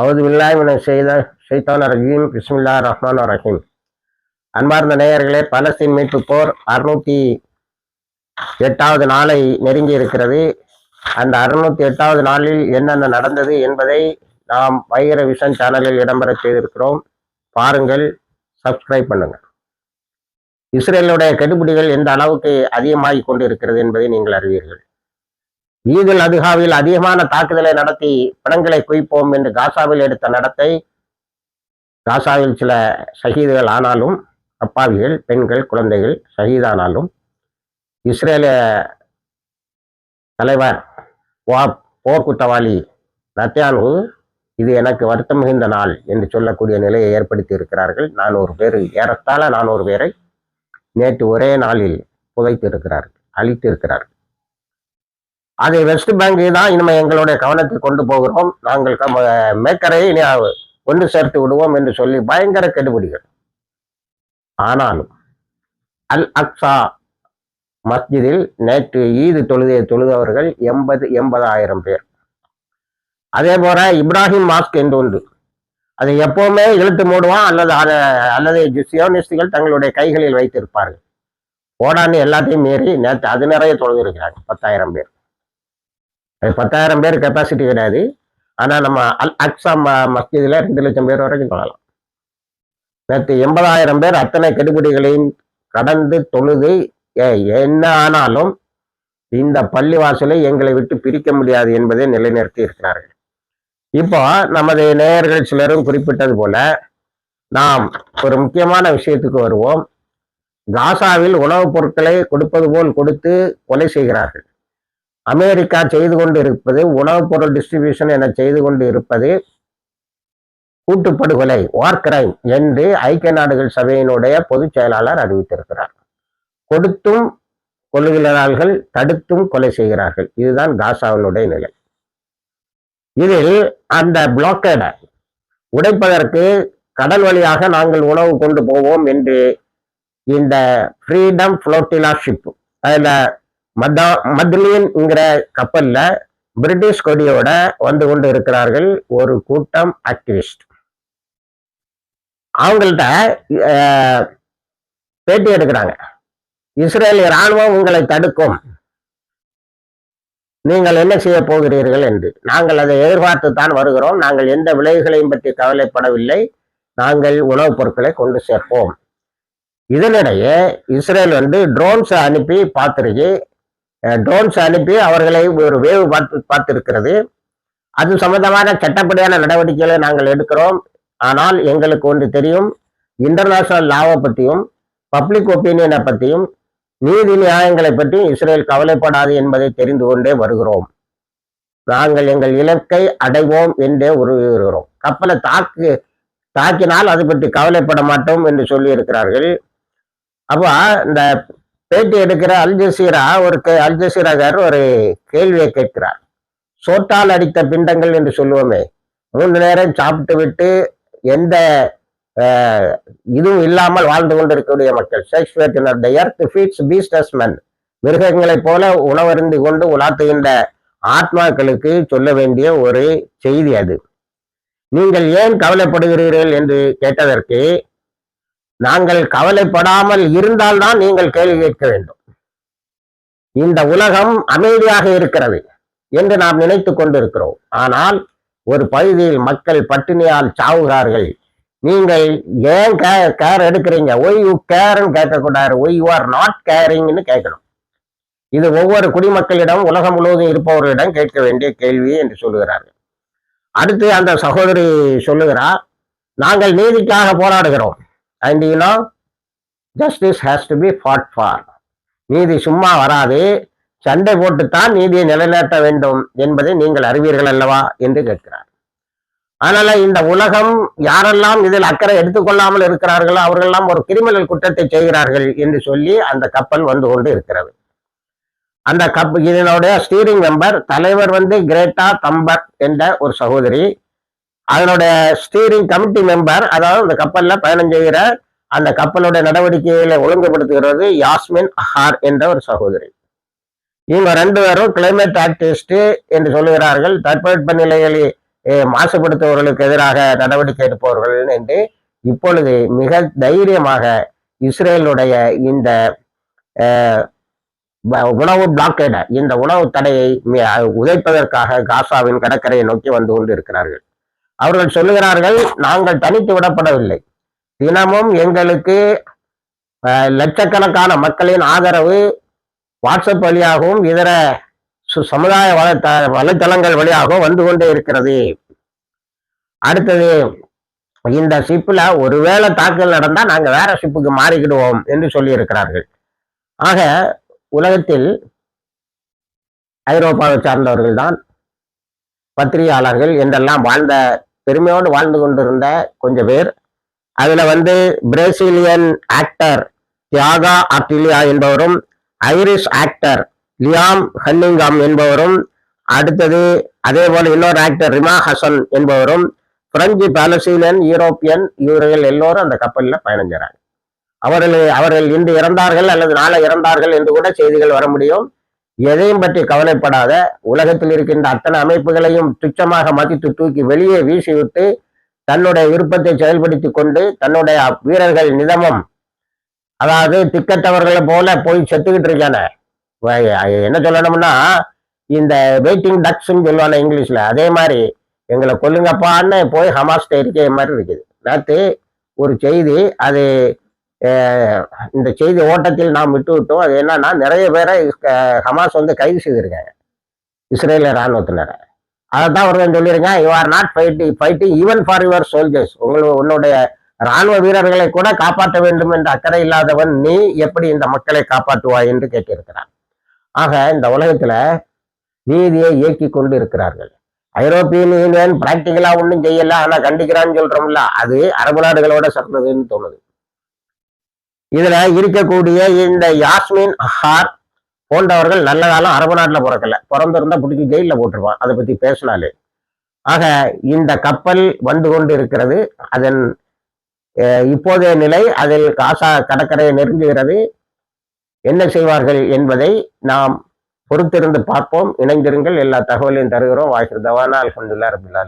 அவது வில்லாய்வின செய்த செய்தான் ரஜீம் பிஸ்மில்லா ரஹ்மான் ரஹீம். அன்பார்ந்த நேயர்களே பலஸ்தீன் மீட்பு போர் அறுநூத்தி எட்டாவது நாளை நெருங்கி இருக்கிறது. அந்த அறுநூத்தி எட்டாவது நாளில் என்னென்ன நடந்தது என்பதை நாம் வைகர விஷன் சேனலில் இடம்பெற செய்திருக்கிறோம். பாருங்கள் சப்ஸ்கிரைப் பண்ணுங்கள் இஸ்ரேலுடைய கெடுபிடிகள் எந்த அளவுக்கு அதிகமாகிக் கொண்டிருக்கிறது என்பதை நீங்கள் அறிவீர்கள். ஈதுல் அதுகாவில் அதிகமான தாக்குதலை நடத்தி பிணங்களை குவிப்போம் என்று காசாவில் எடுத்த நடத்தை காசாவில் சில சகிதுகள் ஆனாலும் அப்பாவிகள் பெண்கள் குழந்தைகள் சகிதானாலும் இஸ்ரேல தலைவர் வாப் போர்க்குற்றவாளி நத்தியானு இது எனக்கு வருத்தம் மிகுந்த நாள் என்று சொல்லக்கூடிய நிலையை ஏற்படுத்தி இருக்கிறார்கள். நானூறு பேர் ஏறத்தாழ நானூறு பேரை நேற்று ஒரே நாளில் புதைத்து இருக்கிறார்கள் அழித்து இருக்கிறார்கள் அதை வெஸ்ட் பேங்க் தான் இனிமே எங்களுடைய கவனத்தில் கொண்டு போகிறோம். நாங்கள் மேக்கரை இனி ஒன்று சேர்த்து விடுவோம் என்று சொல்லி பயங்கர கெடுபிடிகள். ஆனாலும் அல் அக்ஸா மஸ்ஜிதில் நேற்று ஈது தொழுதையை தொழுதவர்கள் எண்பது எண்பதாயிரம் பேர். அதே போல இப்ராஹிம் மாஸ்க் என்று ஒன்று அதை எப்பவுமே இழுத்து மூடுவான் அல்லது அதை அல்லது சியோனிஸ்டுகள் தங்களுடைய கைகளில் வைத்திருப்பார்கள். ஓடான்னு எல்லாத்தையும் மீறி நேற்று அது நிறைய தொழுதிருக்கிறாங்க பத்தாயிரம் பேர். அது பத்தாயிரம் பேர் கெப்பாசிட்டி கிடையாது. ஆனால் நம்ம அல் அக்ஸா ம- மஸ்ஜிதில் ரெண்டு லட்சம் பேர் வரைக்கும் தொழலாம் நேற்று எண்பதாயிரம் பேர் அத்தனை கெடுபிடிகளையும் கடந்து தொழுது ஏ- என்ன ஆனாலும் இந்த பள்ளிவாசலை எங்களை விட்டு பிரிக்க முடியாது என்பதை நிலைநிறுத்தி இருக்கிறார்கள். இப்போ நமது நேயர்கள் சிலரும் குறிப்பிட்டது போல நாம் ஒரு முக்கியமான விஷயத்துக்கு வருவோம். காசாவில் உணவுப் பொருட்களை கொடுப்பது போல் கொடுத்து கொலை செய்கிறார்கள். அமெரிக்கா செய்து கொண்டு இருப்பது உணவுப் பொருள் டிஸ்ட்ரிபியூஷன் என செய்து கொண்டு இருப்பது கூட்டுப்படுகொலை வார் கிரைம் என்று ஐக்கிய நாடுகள் சபையினுடைய பொதுச் செயலாளர் அறிவித்திருக்கிறார். கொடுத்தும் கொள்ளுகிறார்கள் தடுத்தும் கொலை செய்கிறார்கள். இதுதான் காசாவினுடைய நிலை. இதில் அந்த பிளாக்கேடை உடைப்பதற்கு கடல் வழியாக நாங்கள் உணவு கொண்டு போவோம் என்று இந்த ஃப்ரீடம் ஃப்ளோட்டிலா ஷிப் அதில் மதா கப்பல்ல பிரிட்டிஷ் கொடியோட வந்து கொண்டு இருக்கிறார்கள் ஒரு கூட்டம் ஆக்டிவிஸ்ட் அவங்கள்ட்ட பேட்டி எடுக்கிறாங்க. இஸ்ரேல் ராணுவம் உங்களை தடுக்கும். நீங்கள் என்ன செய்ய போகிறீர்கள் என்று. நாங்கள் அதை எதிர்பார்த்து தான் வருகிறோம். நாங்கள் எந்த விளைவுகளையும் பற்றி கவலைப்படவில்லை. நாங்கள் உணவுப் பொருட்களை கொண்டு சேர்ப்போம். இதனிடையே இஸ்ரேல் வந்து ட்ரோன்ஸ் அனுப்பி பார்த்துருக்கு ட்ரோன்ஸ் அனுப்பி அவர்களை ஒரு வேவு பார்த்து பார்த்திருக்கிறது. அது சம்பந்தமான சட்டப்படியான நடவடிக்கைகளை நாங்கள் எடுக்கிறோம். ஆனால் எங்களுக்கு ஒன்று தெரியும். இன்டர்நேஷனல் லாவை பற்றியும் பப்ளிக் ஒப்பீனியனை பற்றியும் நீதி நியாயங்களை பற்றி இஸ்ரேல் கவலைப்படாது என்பதை தெரிந்து கொண்டே வருகிறோம். நாங்கள் எங்கள் இலக்கை அடைவோம் என்றே உருவுகிறோம் கப்பலை தாக்கு தாக்கினால் அது பற்றி கவலைப்பட மாட்டோம் என்று சொல்லி இருக்கிறார்கள் அப்போ இந்த பேட்டி எடுக்கிற அல் ஜசீரா ஒரு கே- அல் ஒரு கேள்வியை கேட்கிறார். சோட்டால் அடித்த பிண்டங்கள் என்று சொல்லுவோமே மூன்று நேரம் சாப்பிட்டு விட்டு எந்த இதுவும் இல்லாமல் வாழ்ந்து கொண்டிருக்கக்கூடிய மக்கள். Shakespeare the earth feeds beasts மிருகங்களைப் போல உணவருந்தி கொண்டு உலாத்துகின்ற ஆத்மாக்களுக்கு சொல்ல வேண்டிய ஒரு செய்தி அது. நீங்கள் ஏன் கவலைப்படுகிறீர்கள் என்று கேட்டதற்கு நாங்கள் கவலைப்படாமல் இருந்தால்தான் நீங்கள் கேள்வி கேட்க வேண்டும். இந்த உலகம் அமைதியாக இருக்கிறது என்று நாம் நினைத்து கொண்டிருக்கிறோம். ஆனால் ஒரு பகுதியில் மக்கள் பட்டினியால் சாவுகிறார்கள். நீங்கள் ஏன் கே கேர் எடுக்கிறீங்க? ஒய் யூ கேர்ன்னு கேட்கக்கூடாது. ஒய் யூ ஆர் நாட் கேரிங்னு கேட்கணும். இது ஒவ்வொரு குடிமக்களிடம் உலகம் முழுவதும் இருப்பவர்களிடம் கேட்க வேண்டிய கேள்வி என்று சொல்லுகிறார்கள். அடுத்து அந்த சகோதரி சொல்லுகிறார் நாங்கள் நீதிக்காக போராடுகிறோம். And you know justice has to be fought for நீதி சும்மா வராது. சண்டை போட்டுத்தான் நீதியை நிலைநாட்ட வேண்டும் என்பதை நீங்கள் அறிவீர்கள் அல்லவா என்று கேட்கிறார். அதனால இந்த உலகம் யாரெல்லாம் இதில் அக்கறை எடுத்துக்கொள்ளாமல் இருக்கிறார்களோ அவர்களெல்லாம் ஒரு கிரிமினல் குற்றத்தை செய்கிறார்கள் என்று சொல்லி அந்த கப்பல் வந்து கொண்டு இருக்கிறது. அந்த கப் இதனுடைய ஸ்டீரிங் மெம்பர் தலைவர் வந்து கிரேட்டா தம்பர் என்ற ஒரு சகோதரி அதனுடைய ஸ்டீரிங் கமிட்டி மெம்பர் அதாவது அந்த கப்பல்ல பயணம் செய்கிற அந்த கப்பலுடைய நடவடிக்கைகளை ஒழுங்குபடுத்துகிறது யாஸ்மின் ஹார் என்ற ஒரு சகோதரி. இவங்க ரெண்டு பேரும் கிளைமேட் ஆக்டிவிஸ்ட் என்று சொல்லுகிறார்கள். தட்பவெப்ப நிலைகளை மாசுபடுத்துபவர்களுக்கு எதிராக நடவடிக்கை எடுப்பவர்கள் என்று இப்பொழுது மிக தைரியமாக இஸ்ரேலுடைய இந்த உணவு பிளாக்கேட இந்த உணவு தடையை மி- உதைப்பதற்காக காசாவின் கடற்கரையை நோக்கி வந்து கொண்டு இருக்கிறார்கள் அவர்கள் சொல்லுகிறார்கள் நாங்கள் தனித்து விடப்படவில்லை. தினமும் எங்களுக்கு அஹ், லட்சக்கணக்கான மக்களின் ஆதரவு வாட்ஸ்அப் வழியாகவும் இதர சு- சமுதாய வலைத்த வலைத்தளங்கள் வழியாகவும் வந்து கொண்டே இருக்கிறது. அடுத்தது இந்த ஷிப்பில் ஒருவேளை தாக்குதல் நடந்தா நாங்க வேற ஷிப்புக்கு மாறிக்கிடுவோம் என்று சொல்லியிருக்கிறார்கள். ஆக உலகத்தில் ஐரோப்பாவை சார்ந்தவர்கள் தான் பத்திரிகையாளர்கள் என்றெல்லாம் வாழ்ந்த பெருமையோடு வாழ்ந்து கொண்டிருந்த கொஞ்சம் பேர். அதில் வந்து பிரேசிலியன் ஆக்டர் தியாகா ஆர்டிலியா என்பவரும் ஐரிஷ் ஆக்டர் லியாம் ஹன்னிங்காம் என்பவரும் அடுத்தது அதே போல இன்னொரு ஆக்டர் ரிமா ஹசன் என்பவரும் பிரெஞ்சு பாலஸ்தீனியன் யூரோப்பியன் இவர்கள் எல்லோரும் அந்த கப்பலில் பயணம் செய்கிறாங்க அவர்கள் அவர்கள் இன்று இறந்தார்கள் அல்லது நாளை இறந்தார்கள் என்று கூட செய்திகள் வர முடியும். எதையும் பற்றி கவலைப்படாத. உலகத்தில் இருக்கின்ற அத்தனை அமைப்புகளையும் துச்சமாக மதித்து தூக்கி வெளியே வீசிவிட்டு தன்னுடைய விருப்பத்தை செயல்படுத்தி கொண்டு தன்னுடைய வீரர்கள் நிதமும். அதாவது திக்கத்தவர்களை போல போய் செத்துக்கிட்டு இருக்கானே. என்ன சொல்லணும்னா இந்த வெயிட்டிங் டக்ஸ்ன்னு சொல்லுவாங்க இங்கிலீஷ்ல. அதே மாதிரி எங்களை கொல்லுங்கப்பான்னு போய் ஹமாஸ் இருக்கே மாதிரி இருக்குது. நேற்று ஒரு செய்தி அது இந்த செய்தி ஓட்டத்தில் நாம் விட்டு விட்டோம் அது என்னன்னா நிறைய பேரை ஹமாஸ் வந்து கைது செய்திருக்காங்க. இஸ்ரேல இராணுவத்தினரை. அதை தான் ஒருவன் சொல்லியிருக்கேன் you are not fighting fighting even for your soldiers உங்கள் உன்னுடைய ராணுவ வீரர்களை கூட காப்பாற்ற வேண்டும் என்ற அக்கறை இல்லாதவன் நீ எப்படி இந்த மக்களை காப்பாற்றுவாய் என்று கேட்டிருக்கிறான். ஆக இந்த உலகத்துல நீதியை இயக்கி கொண்டு இருக்கிறார்கள் ஐரோப்பியன் யூனியன் பிராக்டிக்கலாக ஒன்றும் செய்யல ஆனா கண்டிக்கிறான்னு சொல்றோம்ல அது அரபு நாடுகளோட சேர்ந்ததுன்னு தோணுது. இதுல இருக்கக்கூடிய இந்த யாஸ்மின் அஹார் போன்றவர்கள் நல்ல காலம் அரபு நாட்டுல பிறக்கல. பிறந்திருந்தா பிடிச்சி ஜெயில போட்டிருப்பான் அதை பத்தி பேசினாலே. ஆக இந்த கப்பல் வந்து கொண்டு இருக்கிறது அதன் இப்போதைய நிலை அதில் காசா கடற்கரையை நெருங்குகிறது. என்ன செய்வார்கள் என்பதை நாம் பொறுத்திருந்து பார்ப்போம். இணைந்திருங்கள். எல்லா தகவலையும் தருகிறோம். வாய்ஸ் தவானா அல்ஹம்துலில்லாஹ் ரபில்